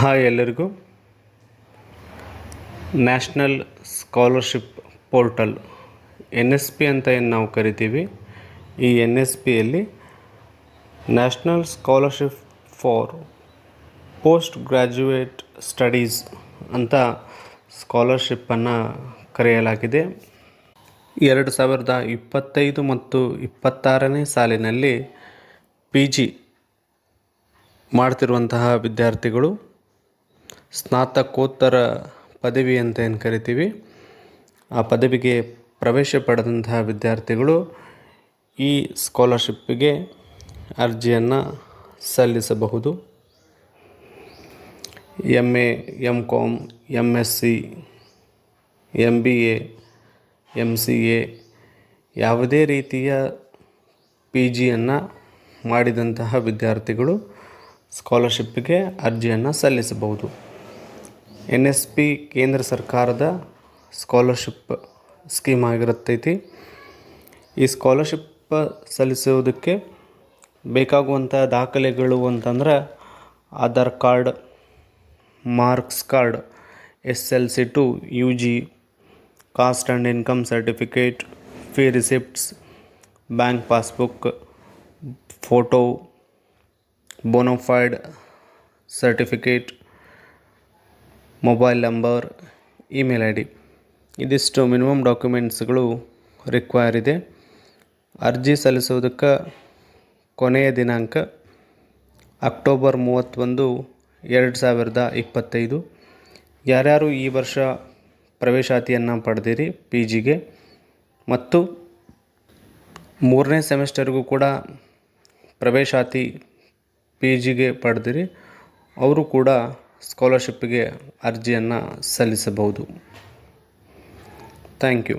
Hi ಎಲ್ಲರಿಗೂ. National scholarship portal N S P ಅಂತ ಏನು ನಾವು ಕರಿತೀವಿ, ಈ ಎನ್ ಎಸ್ ಪಿಯಲ್ಲಿ national scholarship for post graduate studies ಅಂತ ಸ್ಕಾಲರ್ಶಿಪ್ಪನ್ನು ಕರೆಯಲಾಗಿದೆ. ಎರಡು ಸಾವಿರದ ಇಪ್ಪತ್ತೈದು ಮತ್ತು ಇಪ್ಪತ್ತಾರನೇ ಸಾಲಿನಲ್ಲಿ ಪಿ ಜಿ ಮಾಡ್ತಿರುವಂತಹ ವಿದ್ಯಾರ್ಥಿಗಳು ಸ್ನಾತಕೋತ್ತರ ಪದವಿ ಅಂತ ಏನು ಕರಿತೀವಿ, ಆ ಪದವಿಗೆ ಪ್ರವೇಶ ಪಡೆದಂತಹ ವಿದ್ಯಾರ್ಥಿಗಳು ಈ ಸ್ಕಾಲರ್ಶಿಪ್ಪಿಗೆ ಅರ್ಜಿಯನ್ನು ಸಲ್ಲಿಸಬಹುದು. M A M com M S C M B A M C A ಯಾವುದೇ ರೀತಿಯ ಪಿ ಜಿಯನ್ನು ಮಾಡಿದಂತಹ ವಿದ್ಯಾರ್ಥಿಗಳು ಸ್ಕಾಲರ್ಶಿಪ್ಪಿಗೆ ಅರ್ಜಿಯನ್ನು ಸಲ್ಲಿಸಬಹುದು. ಎನ್ ಎಸ್ ಪಿ ಕೇಂದ್ರ ಸರ್ಕಾರದ ಸ್ಕಾಲರ್ಶಿಪ್ ಸ್ಕೀಮ್ ಆಗಿರುತ್ತೈತಿ. ಈ ಸ್ಕಾಲರ್ಶಿಪ್ ಸಲ್ಲಿಸುವುದಕ್ಕೆ ಬೇಕಾಗುವಂಥ ದಾಖಲೆಗಳು ಅಂತಂದ್ರೆ Aadhaar card, marks card, S L C two, U G, caste and income certificate, fee receipts, bank passbook, photo, bonafide certificate mobile number, email I D ಇದಿಷ್ಟು minimum ಡಾಕ್ಯುಮೆಂಟ್ಸ್ಗಳು require ಇದೆ. ಅರ್ಜಿ ಸಲ್ಲಿಸುವುದಕ್ಕೆ ಕೊನೆಯ ದಿನಾಂಕ ಅಕ್ಟೋಬರ್ ಮೂವತ್ತೊಂದು, ಎರಡು ಸಾವಿರದ ಇಪ್ಪತ್ತೈದು. ಯಾರ್ಯಾರು ಈ ವರ್ಷ ಪ್ರವೇಶಾತಿಯನ್ನು ಪಡೆದಿರಿ ಪಿ ಜಿಗೆ ಮತ್ತು ಮೂರನೇ ಸೆಮಿಸ್ಟರ್ಗೂ ಕೂಡ ಪ್ರವೇಶಾತಿ ಪಿ ಜಿಗೆ ಪಡೆದಿರಿ. ಅವರು ಕೂಡ ಸ್ಕಾಲರ್ಶಿಪ್ಪಿಗೆ ಅರ್ಜಿಯನ್ನು ಸಲ್ಲಿಸಬಹುದು. Thank you.